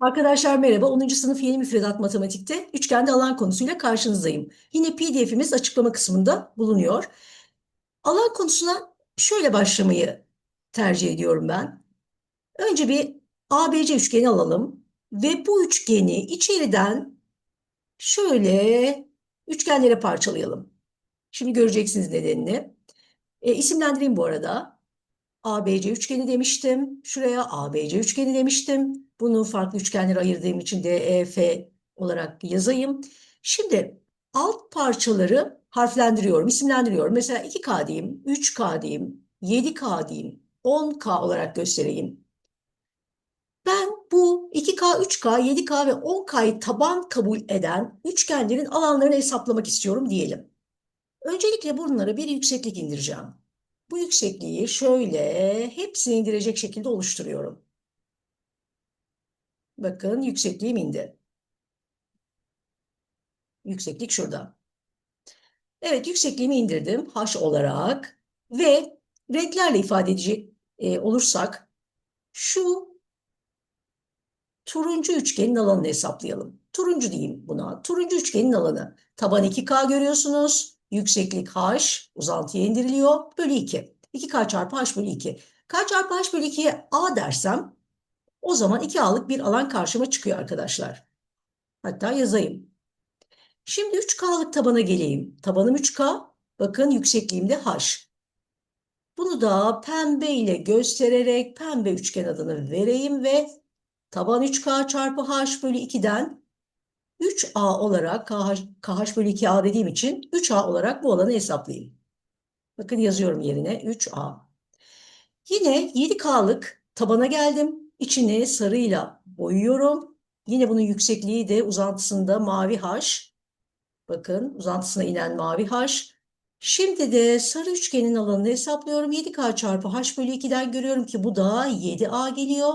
Arkadaşlar merhaba. 10. sınıf yeni müfredat matematikte üçgende alan konusuyla karşınızdayım. Yine PDF'imiz açıklama kısmında bulunuyor. Alan konusuna şöyle başlamayı tercih ediyorum ben. Önce bir ABC üçgeni alalım ve bu üçgeni içeriden şöyle üçgenlere parçalayalım. Şimdi göreceksiniz nedenini. E, isimlendireyim bu arada. ABC üçgeni demiştim. Şuraya ABC üçgeni demiştim. Bunu farklı üçgenlere ayırdığım için DEF olarak yazayım. Şimdi alt parçaları harflendiriyorum, isimlendiriyorum. Mesela 2K diyeyim, 3K diyeyim, 7K diyeyim, 10K olarak göstereyim. Ben bu 2K, 3K, 7K ve 10K'yı taban kabul eden üçgenlerin alanlarını hesaplamak istiyorum diyelim. Öncelikle bunlara bir yükseklik indireceğim. Bu yüksekliği şöyle hepsini indirecek şekilde oluşturuyorum. Bakın yüksekliğim indi. Yükseklik şurada. Evet yüksekliğimi indirdim h olarak ve renklerle ifade edecek e, olursak şu turuncu üçgenin alanını hesaplayalım. Turuncu diyeyim buna. Turuncu üçgenin alanı. Taban 2K görüyorsunuz. Yükseklik h uzantıya indiriliyor. Bölü 2. 2K çarpı h bölü 2. K çarpı h bölü 2'ye A dersem o zaman 2A'lık bir alan karşıma çıkıyor arkadaşlar. Hatta yazayım. Şimdi 3K'lık tabana geleyim. Tabanım 3K. Bakın yüksekliğim de H. Bunu da pembe ile göstererek pembe üçgen adını vereyim ve taban 3K çarpı H bölü 2'den 3A olarak KH, KH bölü 2A dediğim için 3A olarak bu alanı hesaplayayım. Bakın yazıyorum yerine 3A. Yine 7K'lık tabana geldim. İçini sarıyla boyuyorum. Yine bunun yüksekliği de uzantısında mavi H. Bakın uzantısına inen mavi H. Şimdi de sarı üçgenin alanını hesaplıyorum. 7K çarpı H bölü 2'den görüyorum ki bu da 7A geliyor.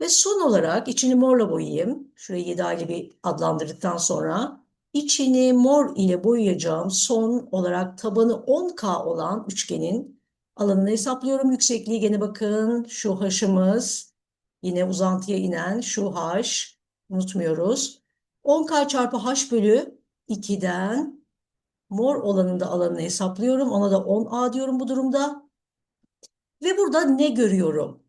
Ve son olarak içini morla boyayayım. Şurayı 7A ile bir adlandırdıktan sonra içini mor ile boyayacağım son olarak tabanı 10K olan üçgenin alanını hesaplıyorum. Yüksekliği gene bakın şu H'ımız yine uzantıya inen şu H unutmuyoruz. 10K çarpı H bölü 2'den mor olanın da alanını hesaplıyorum. Ona da 10A diyorum bu durumda. Ve burada ne görüyorum?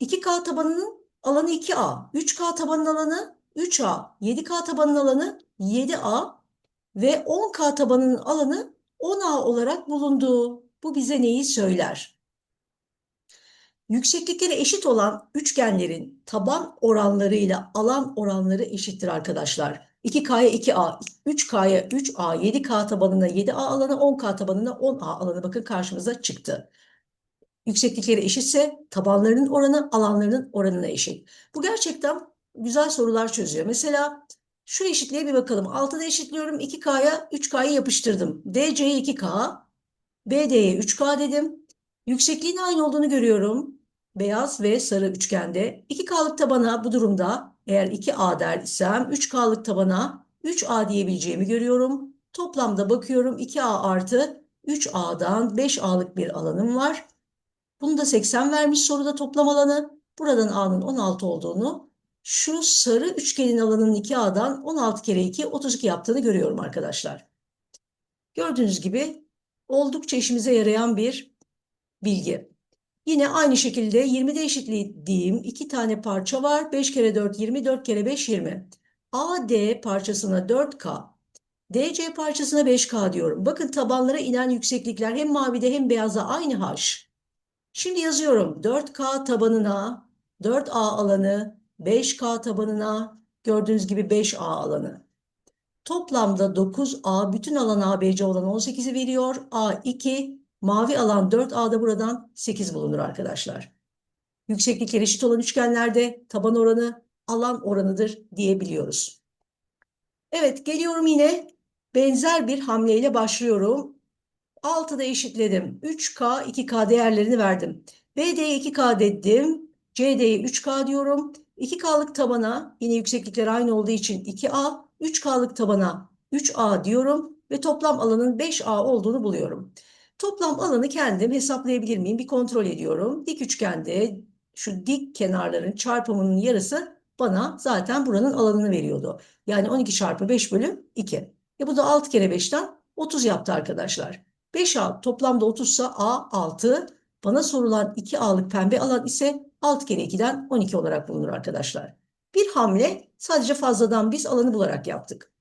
2K tabanının alanı 2A, 3K tabanının alanı 3A, 7K tabanının alanı 7A ve 10K tabanının alanı 10A olarak bulundu. Bu bize neyi söyler? Yükseklikleri eşit olan üçgenlerin taban oranlarıyla alan oranları eşittir arkadaşlar. 2K'ya 2A, 3K'ya 3A, 7K tabanına 7A alanı, 10K tabanına 10A alanı bakın karşımıza çıktı. Yükseklikleri eşitse tabanlarının oranı alanlarının oranına eşit. Bu gerçekten güzel sorular çözüyor. Mesela şu eşitliğe bir bakalım. 6'da eşitliyorum 2K'ya 3K'yı yapıştırdım. DC'ye 2K, BD'ye 3K dedim. Yüksekliğin aynı olduğunu görüyorum. Beyaz ve sarı üçgende. 2K'lık tabana bu durumda eğer 2A der isem 3K'lık tabana 3A diyebileceğimi görüyorum. Toplamda bakıyorum 2A artı 3A'dan 5A'lık bir alanım var. Bunu da 80 vermiş soruda toplam alanı. Buradan A'nın 16 olduğunu şu sarı üçgenin alanının 2A'dan 16 kere 2 32 yaptığını görüyorum arkadaşlar. Gördüğünüz gibi oldukça işimize yarayan bir bilgi. Yine aynı şekilde 20'de eşitlediğim iki tane parça var. 5 kere 4 20, 4 kere 5 20. AD parçasına 4K, DC parçasına 5K diyorum. Bakın tabanlara inen yükseklikler hem mavide hem beyazda aynı H. Şimdi yazıyorum 4K tabanına 4A alanı, 5K tabanına gördüğünüz gibi 5A alanı. Toplamda 9A bütün alan ABC olan 18'i veriyor. A2 mavi alan 4A'da buradan 8 bulunur arkadaşlar. Yükseklikleri eşit olan üçgenlerde taban oranı alan oranıdır diyebiliyoruz. Evet geliyorum yine benzer bir hamleyle başlıyorum. 6'da eşitledim. 3K, 2K değerlerini verdim. BD'ye 2K dedim. CD'ye 3K diyorum. 2K'lık tabana yine yükseklikler aynı olduğu için 2A, 3K'lık tabana 3A diyorum ve toplam alanın 5A olduğunu buluyorum. Toplam alanı kendim hesaplayabilir miyim? Bir kontrol ediyorum. Dik üçgende şu dik kenarların çarpımının yarısı bana zaten buranın alanını veriyordu. Yani 12 çarpı 5 bölü 2. E bu da 6 kere 5'ten 30 yaptı arkadaşlar. 5A toplamda 30 ise A 6. Bana sorulan 2A'lık pembe alan ise 6 kere 2'den 12 olarak bulunur arkadaşlar. Bir hamle sadece fazladan biz alanı bularak yaptık.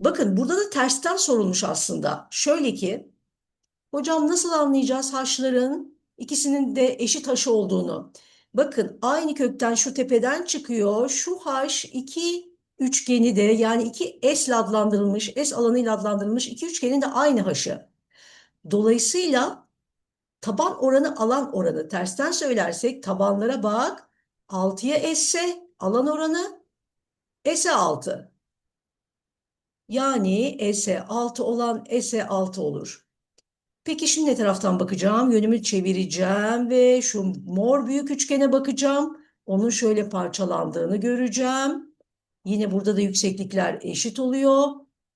Bakın burada da tersten sorulmuş aslında. Şöyle ki hocam nasıl anlayacağız haşların ikisinin de eşit haşı olduğunu? Bakın aynı kökten şu tepeden çıkıyor. Şu haş iki üçgeni de yani iki S ile adlandırılmış, S alanıyla adlandırılmış iki üçgenin de aynı haşı. Dolayısıyla taban oranı alan oranı tersten söylersek tabanlara bak 6'ya S alan oranı S'e 6. Yani S 6 olan S 6 olur. Peki şimdi ne taraftan bakacağım? Yönümü çevireceğim ve şu mor büyük üçgene bakacağım. Onun şöyle parçalandığını göreceğim. Yine burada da yükseklikler eşit oluyor.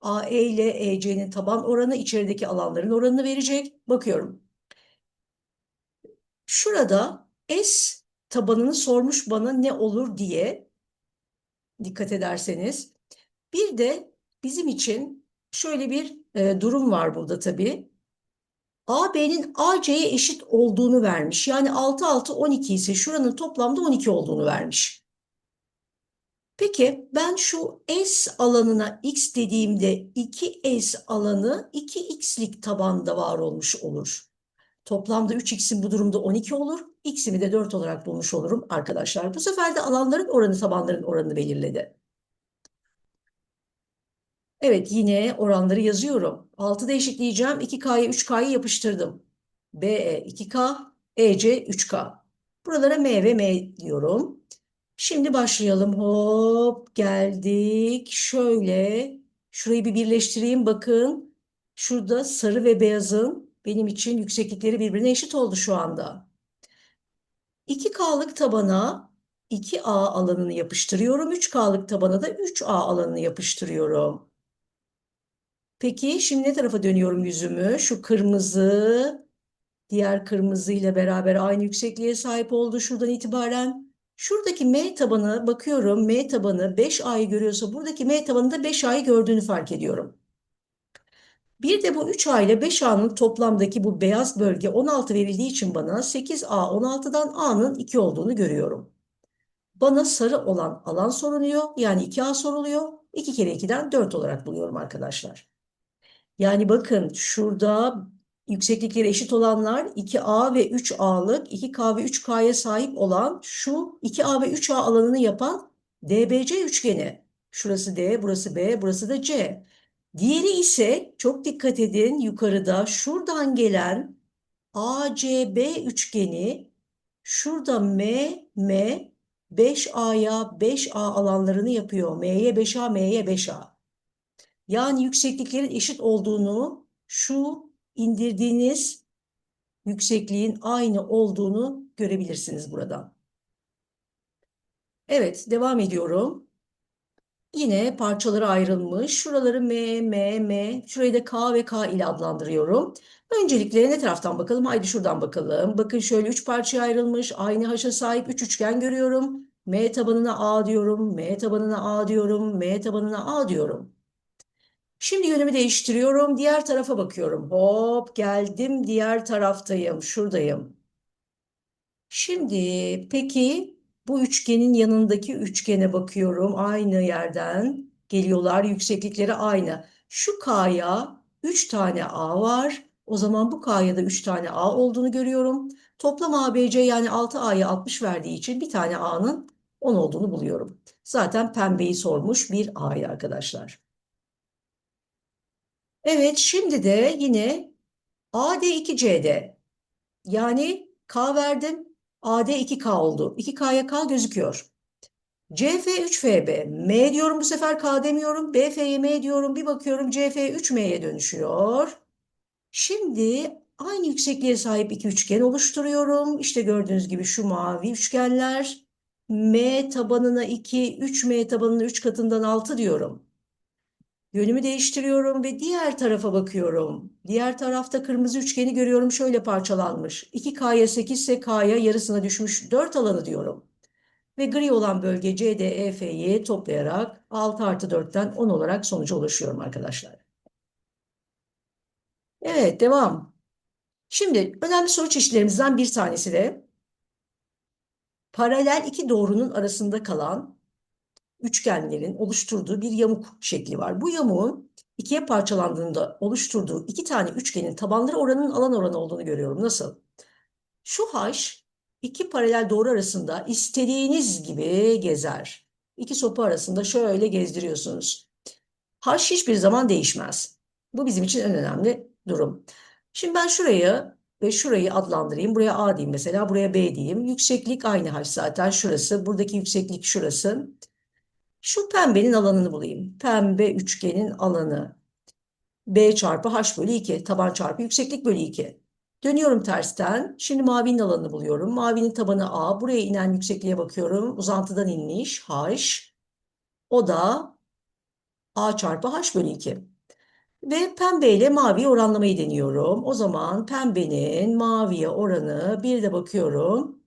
AE ile EC'nin taban oranı içerideki alanların oranını verecek. Bakıyorum. Şurada S tabanını sormuş bana ne olur diye dikkat ederseniz. Bir de bizim için şöyle bir e, durum var burada tabii. AB'nin AC'ye eşit olduğunu vermiş. Yani 6 6 12 ise şuranın toplamda 12 olduğunu vermiş. Peki ben şu S alanına X dediğimde 2S alanı 2X'lik tabanda var olmuş olur. Toplamda 3x'im bu durumda 12 olur. X'imi de 4 olarak bulmuş olurum arkadaşlar. Bu sefer de alanların oranı tabanların oranını belirledi. Evet yine oranları yazıyorum. 6'da eşitleyeceğim. 2K'ya 3K'yı yapıştırdım. BE 2K, EC 3K. Buralara M ve M diyorum. Şimdi başlayalım. Hop geldik. Şöyle şurayı bir birleştireyim. Bakın şurada sarı ve beyazın benim için yükseklikleri birbirine eşit oldu şu anda. 2K'lık tabana 2A alanını yapıştırıyorum. 3K'lık tabana da 3A alanını yapıştırıyorum. Peki şimdi ne tarafa dönüyorum yüzümü? Şu kırmızı diğer kırmızı ile beraber aynı yüksekliğe sahip oldu şuradan itibaren. Şuradaki M tabanı bakıyorum. M tabanı 5A'yı görüyorsa buradaki M tabanında 5A'yı gördüğünü fark ediyorum. Bir de bu 3A ile 5A'nın toplamdaki bu beyaz bölge 16 verildiği için bana 8A 16'dan A'nın 2 olduğunu görüyorum. Bana sarı olan alan soruluyor. Yani 2A soruluyor. 2 kere 2'den 4 olarak buluyorum arkadaşlar. Yani bakın şurada yükseklikleri eşit olanlar 2A ve 3A'lık 2K ve 3K'ya sahip olan şu 2A ve 3A alanını yapan DBC üçgeni. Şurası D, burası B, burası da C. Diğeri ise çok dikkat edin yukarıda şuradan gelen ACB üçgeni şurada M, M 5A'ya 5A alanlarını yapıyor. M'ye 5A, M'ye 5A. Yani yüksekliklerin eşit olduğunu şu indirdiğiniz yüksekliğin aynı olduğunu görebilirsiniz buradan. Evet, devam ediyorum. Yine parçalara ayrılmış. Şuraları M, M, M. Şurayı da K ve K ile adlandırıyorum. Öncelikle ne taraftan bakalım? Haydi şuradan bakalım. Bakın şöyle üç parçaya ayrılmış. Aynı haşa sahip üç üçgen görüyorum. M tabanına A diyorum. M tabanına A diyorum. M tabanına A diyorum. Şimdi yönümü değiştiriyorum. Diğer tarafa bakıyorum. Hop geldim. Diğer taraftayım. Şuradayım. Şimdi peki bu üçgenin yanındaki üçgene bakıyorum. Aynı yerden geliyorlar. Yükseklikleri aynı. Şu K'ya 3 tane A var. O zaman bu K'ya da 3 tane A olduğunu görüyorum. Toplam ABC yani 6A'ya 60 verdiği için bir tane A'nın 10 olduğunu buluyorum. Zaten pembeyi sormuş bir A'yı arkadaşlar. Evet şimdi de yine AD 2CD yani K verdim AD 2K oldu. 2K'ya K gözüküyor. CF 3FB. M diyorum bu sefer K demiyorum. BF'ye M diyorum. Bir bakıyorum CF 3M'ye dönüşüyor. Şimdi aynı yüksekliğe sahip iki üçgen oluşturuyorum. İşte gördüğünüz gibi şu mavi üçgenler. M tabanına 2, 3M tabanına 3 katından 6 diyorum. Yönümü değiştiriyorum ve diğer tarafa bakıyorum. Diğer tarafta kırmızı üçgeni görüyorum şöyle parçalanmış. 2K'ya 8 ise K'ya yarısına düşmüş 4 alanı diyorum. Ve gri olan bölge CDEF'yi toplayarak 6 artı 4'ten 10 olarak sonuca ulaşıyorum arkadaşlar. Evet devam. Şimdi önemli soru çeşitlerimizden bir tanesi de paralel iki doğrunun arasında kalan üçgenlerin oluşturduğu bir yamuk şekli var. Bu yamuğun ikiye parçalandığında oluşturduğu iki tane üçgenin tabanları oranının alan oranı olduğunu görüyorum. Nasıl? Şu H iki paralel doğru arasında istediğiniz gibi gezer. İki sopa arasında şöyle gezdiriyorsunuz. H hiçbir zaman değişmez. Bu bizim için en önemli durum. Şimdi ben şurayı ve şurayı adlandırayım. Buraya A diyeyim mesela, buraya B diyeyim. Yükseklik aynı H zaten şurası. Buradaki yükseklik şurası. Şu pembenin alanını bulayım. Pembe üçgenin alanı. B çarpı H bölü 2. Taban çarpı yükseklik bölü 2. Dönüyorum tersten. Şimdi mavinin alanını buluyorum. Mavinin tabanı A. Buraya inen yüksekliğe bakıyorum. Uzantıdan inmiş H. O da A çarpı H bölü 2. Ve pembe ile maviyi oranlamayı deniyorum. O zaman pembenin maviye oranı bir de bakıyorum.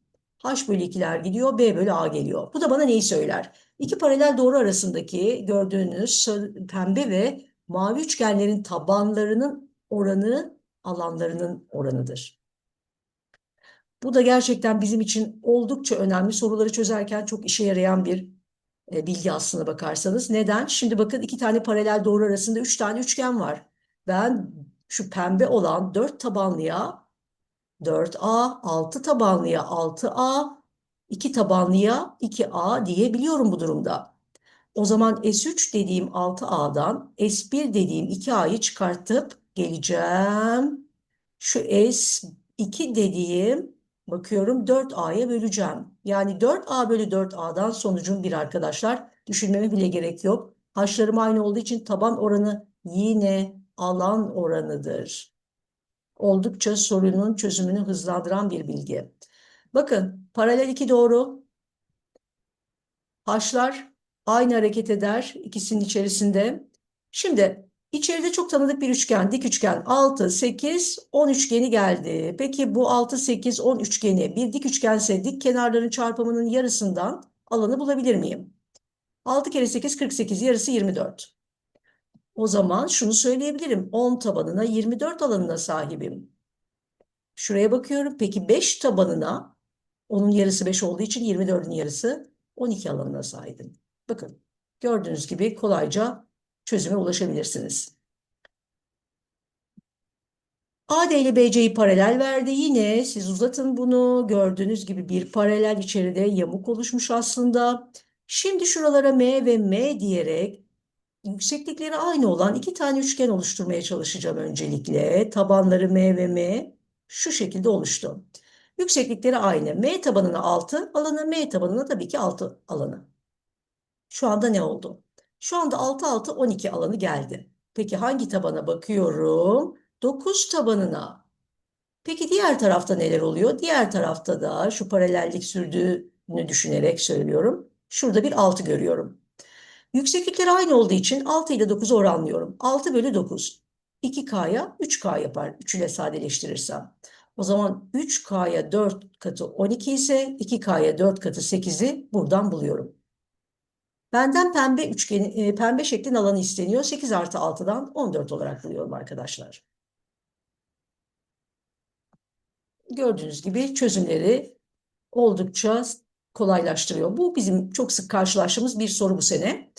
H bölü 2'ler gidiyor, B bölü A geliyor. Bu da bana neyi söyler? İki paralel doğru arasındaki gördüğünüz pembe ve mavi üçgenlerin tabanlarının oranı alanlarının oranıdır. Bu da gerçekten bizim için oldukça önemli. Soruları çözerken çok işe yarayan bir e, bilgi aslına bakarsanız. Neden? Şimdi bakın iki tane paralel doğru arasında üç tane üçgen var. Ben şu pembe olan dört tabanlıya 4A, 6 tabanlıya 6A, 2 tabanlıya 2A diyebiliyorum bu durumda. O zaman S3 dediğim 6A'dan S1 dediğim 2A'yı çıkartıp geleceğim. Şu S2 dediğim bakıyorum 4A'ya böleceğim. Yani 4A bölü 4A'dan sonucum bir arkadaşlar. Düşünmeme bile gerek yok. Haşlarım aynı olduğu için taban oranı yine alan oranıdır. Oldukça sorunun çözümünü hızlandıran bir bilgi. Bakın paralel iki doğru. Haşlar aynı hareket eder ikisinin içerisinde. Şimdi içeride çok tanıdık bir üçgen, dik üçgen 6, 8, 10 üçgeni geldi. Peki bu 6, 8, 10 üçgeni bir dik üçgense dik kenarların çarpımının yarısından alanı bulabilir miyim? 6 kere 8, 48, yarısı 24. O zaman şunu söyleyebilirim. 10 tabanına 24 alanına sahibim. Şuraya bakıyorum. Peki 5 tabanına onun yarısı 5 olduğu için 24'ün yarısı 12 alanına sahibim. Bakın gördüğünüz gibi kolayca çözüme ulaşabilirsiniz. AD ile BC'yi paralel verdi. Yine siz uzatın bunu. Gördüğünüz gibi bir paralel içeride yamuk oluşmuş aslında. Şimdi şuralara M ve M diyerek yükseklikleri aynı olan iki tane üçgen oluşturmaya çalışacağım öncelikle. Tabanları M ve M şu şekilde oluştu. Yükseklikleri aynı. M tabanına 6 alanı, M tabanına tabii ki 6 alanı. Şu anda ne oldu? Şu anda 6 6 12 alanı geldi. Peki hangi tabana bakıyorum? 9 tabanına. Peki diğer tarafta neler oluyor? Diğer tarafta da şu paralellik sürdüğünü düşünerek söylüyorum. Şurada bir 6 görüyorum. Yükseklikleri aynı olduğu için 6 ile 9'u oranlıyorum. 6 bölü 9. 2K'ya 3K yapar. 3 ile sadeleştirirsem. O zaman 3K'ya 4 katı 12 ise 2K'ya 4 katı 8'i buradan buluyorum. Benden pembe üçgeni, e, pembe şeklin alanı isteniyor. 8 artı 6'dan 14 olarak buluyorum arkadaşlar. Gördüğünüz gibi çözümleri oldukça kolaylaştırıyor. Bu bizim çok sık karşılaştığımız bir soru bu sene.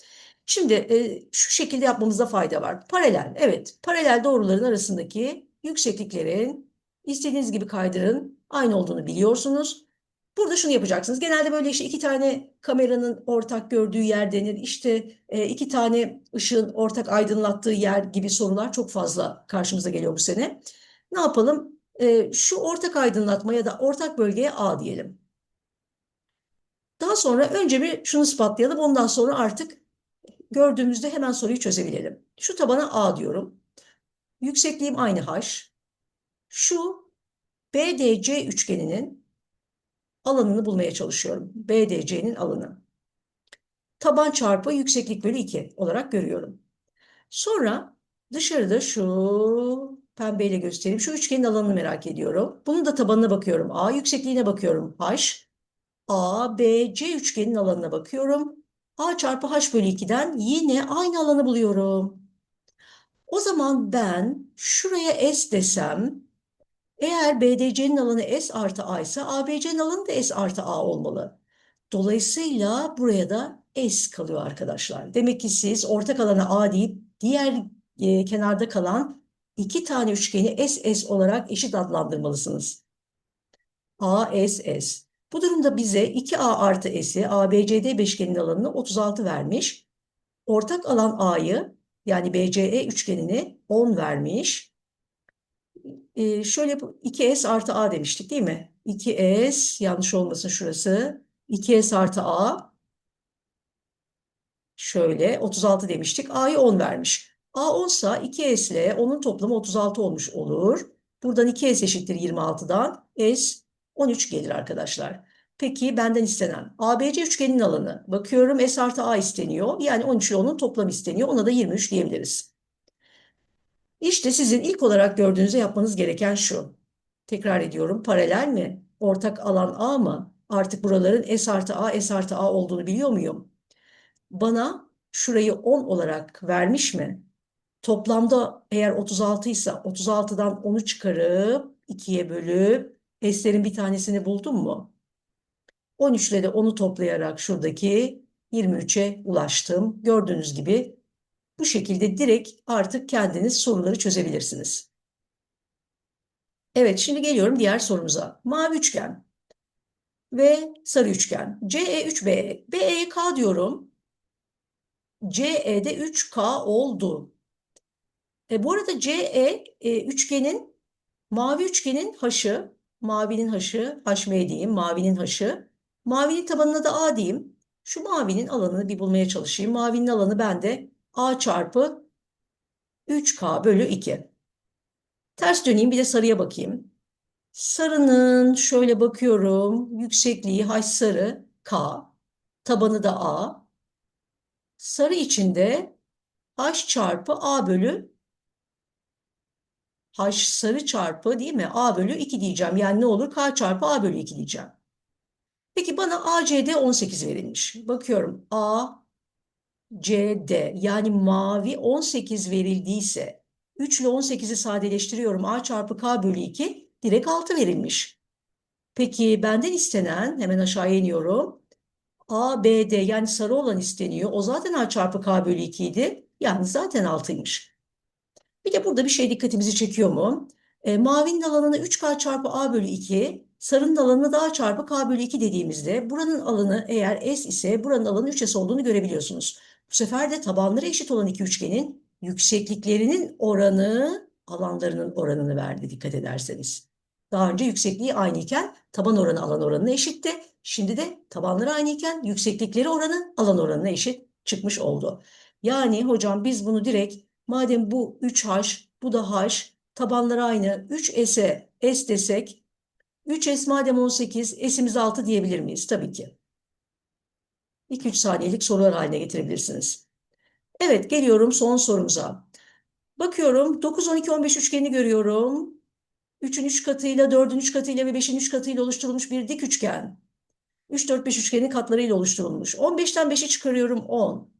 Şimdi e, şu şekilde yapmamızda fayda var. Paralel, evet. Paralel doğruların arasındaki yüksekliklerin istediğiniz gibi kaydırın aynı olduğunu biliyorsunuz. Burada şunu yapacaksınız. Genelde böyle işte iki tane kameranın ortak gördüğü yer denir. İşte e, iki tane ışığın ortak aydınlattığı yer gibi sorular çok fazla karşımıza geliyor bu sene. Ne yapalım? E, şu ortak aydınlatma ya da ortak bölgeye A diyelim. Daha sonra önce bir şunu ispatlayalım. Ondan sonra artık gördüğümüzde hemen soruyu çözebilelim. Şu tabana A diyorum. Yüksekliğim aynı H. Şu BDC üçgeninin alanını bulmaya çalışıyorum. BDC'nin alanı. Taban çarpı yükseklik bölü 2 olarak görüyorum. Sonra dışarıda şu pembeyle göstereyim. Şu üçgenin alanını merak ediyorum. Bunun da tabanına bakıyorum. A yüksekliğine bakıyorum. H. A, B, C üçgenin alanına bakıyorum. A çarpı H bölü 2'den yine aynı alanı buluyorum. O zaman ben şuraya S desem, eğer BDC'nin alanı S artı A ise ABC'nin alanı da S artı A olmalı. Dolayısıyla buraya da S kalıyor arkadaşlar. Demek ki siz ortak alana A deyip diğer e, kenarda kalan iki tane üçgeni SS olarak eşit adlandırmalısınız. A, S, S. Bu durumda bize 2A artı S'i ABCD beşgeninin alanını 36 vermiş. Ortak alan A'yı yani BCE üçgenini 10 vermiş. Ee, şöyle 2S artı A demiştik değil mi? 2S yanlış olmasın şurası. 2S artı A şöyle 36 demiştik. A'yı 10 vermiş. A 10 sa 2S ile onun toplamı 36 olmuş olur. Buradan 2S eşittir 26'dan S 13 gelir arkadaşlar. Peki benden istenen ABC üçgeninin alanı. Bakıyorum S artı A isteniyor. Yani 13 ile onun toplamı isteniyor. Ona da 23 diyebiliriz. İşte sizin ilk olarak gördüğünüzde yapmanız gereken şu. Tekrar ediyorum. Paralel mi? Ortak alan A mı? Artık buraların S artı A, S artı A olduğunu biliyor muyum? Bana şurayı 10 olarak vermiş mi? Toplamda eğer 36 ise 36'dan 10'u çıkarıp 2'ye bölüp S'lerin bir tanesini buldum mu? 13 ile de 10'u toplayarak şuradaki 23'e ulaştım. Gördüğünüz gibi bu şekilde direkt artık kendiniz soruları çözebilirsiniz. Evet şimdi geliyorum diğer sorumuza. Mavi üçgen ve sarı üçgen. CE 3BE. BE'ye K diyorum. CE'de 3K oldu. E, bu arada CE e, üçgenin mavi üçgenin haşı, mavinin haşı, HM diyeyim, mavinin haşı. Mavinin tabanına da A diyeyim. Şu mavinin alanını bir bulmaya çalışayım. Mavinin alanı bende A çarpı 3K bölü 2. Ters döneyim bir de sarıya bakayım. Sarının şöyle bakıyorum. Yüksekliği H sarı K. Tabanı da A. Sarı içinde H çarpı A bölü H sarı çarpı değil mi? A bölü 2 diyeceğim. Yani ne olur? K çarpı A bölü 2 diyeceğim. Peki bana ACD 18 verilmiş. Bakıyorum A, CD yani mavi 18 verildiyse 3 ile 18'i sadeleştiriyorum. A çarpı K bölü 2 direkt 6 verilmiş. Peki benden istenen hemen aşağıya iniyorum. A, B, D yani sarı olan isteniyor. O zaten A çarpı K bölü 2 idi. Yani zaten 6'ymış. Bir de burada bir şey dikkatimizi çekiyor mu? E, mavinin alanına 3K çarpı A bölü 2, sarının alanına da A çarpı K bölü 2 dediğimizde buranın alanı eğer S ise buranın alanı 3S olduğunu görebiliyorsunuz. Bu sefer de tabanları eşit olan iki üçgenin yüksekliklerinin oranı alanlarının oranını verdi dikkat ederseniz. Daha önce yüksekliği aynı iken taban oranı alan oranına eşitti. Şimdi de tabanları aynı iken yükseklikleri oranı alan oranına eşit çıkmış oldu. Yani hocam biz bunu direkt madem bu 3H bu da H tabanları aynı 3S'e S desek 3S madem 18 S'imiz 6 diyebilir miyiz? Tabii ki. 2-3 saniyelik sorular haline getirebilirsiniz. Evet geliyorum son sorumuza. Bakıyorum 9, 12, 15 üçgeni görüyorum. 3'ün 3 katıyla, 4'ün 3 katıyla ve 5'in 3 katıyla oluşturulmuş bir dik üçgen. 3, 4, 5 üçgenin katlarıyla oluşturulmuş. 15'ten 5'i çıkarıyorum 10.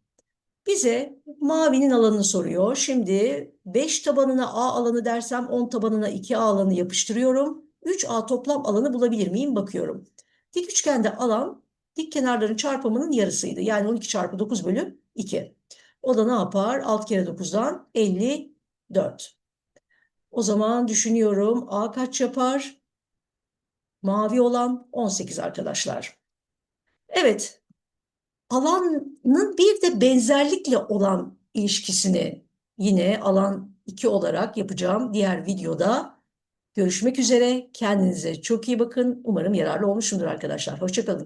Bize mavinin alanını soruyor. Şimdi 5 tabanına A alanı dersem 10 tabanına 2A alanı yapıştırıyorum. 3A toplam alanı bulabilir miyim? Bakıyorum. Dik üçgende alan dik kenarların çarpımının yarısıydı. Yani 12 çarpı 9 bölü 2. O da ne yapar? 6 kere 9'dan 54. O zaman düşünüyorum A kaç yapar? Mavi olan 18 arkadaşlar. Evet. Alanın bir de benzerlikle olan ilişkisini yine alan 2 olarak yapacağım diğer videoda. Görüşmek üzere. Kendinize çok iyi bakın. Umarım yararlı olmuşumdur arkadaşlar. Hoşçakalın.